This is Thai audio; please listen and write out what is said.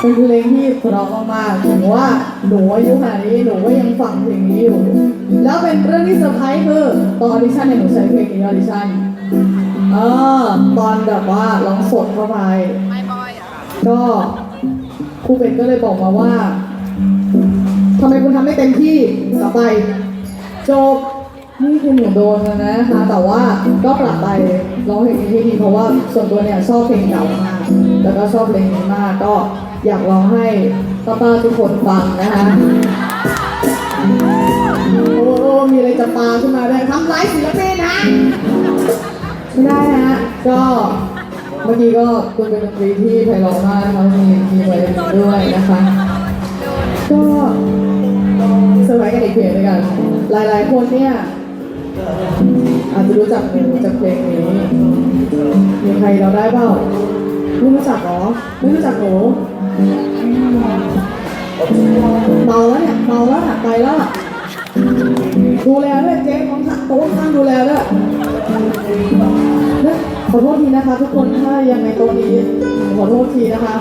เป็นเพลงที่เพราะมากๆถึงว่าหนูอายุขนาดนี้หนูก็ยังฟังเพลงนี้อยู่ แล้วเป็นเรื่องที่เซอร์ไพรส์คือตอนออดิชั่นเนี่ยหนูใช้เพลงนี้ออดิชั่นเออตอนแบบว่าร้องสดเข้าไปก็ครูเป็ดก็เลยบอกมาว่าทำไมคุณทำไม่เต็มที่กลับไปจบ นี่คือหนูโดนแล้วนะคะ แต่ว่าก็ปรับไปร้องเพลงนี้ให้ดีเพราะว่าส่วนตัวเนี่ยชอบเพลงเก่ามากแล้วก็ชอบเพลงนี้มากก็อยากร้องให้ป้าๆทุกคนฟังนะคะโอ้โอ้มีอะไรจะปาขึ้นมาด้วยทำร้ายศิลปินนะไม่ได้นะฮะก็เมื่อกี้ก็คุณเป็นดนตรีที่ไพเราะมากนะคะมีมีไวโอลินด้วยนะคะ ก็เซอร์ไพรส์กันอีกเพลงด้วยกัน หลายๆคนเนี่ย อาจจะรู้จักหนูจากเพลงนี้มีใครเราได้เปล่าไม่รู้จักหรอไม่รู้จักหนูเมาแล้วเนี่ยเมาแล้วหักไปแล้วดูแลด้วยเจ๊ของโต๊ะข้างดูแลด้วยเนี่ยขอโทษทีนะคะ ทุกคนถ้ายังในโต๊ะนี้ขอโทษทีนะคะ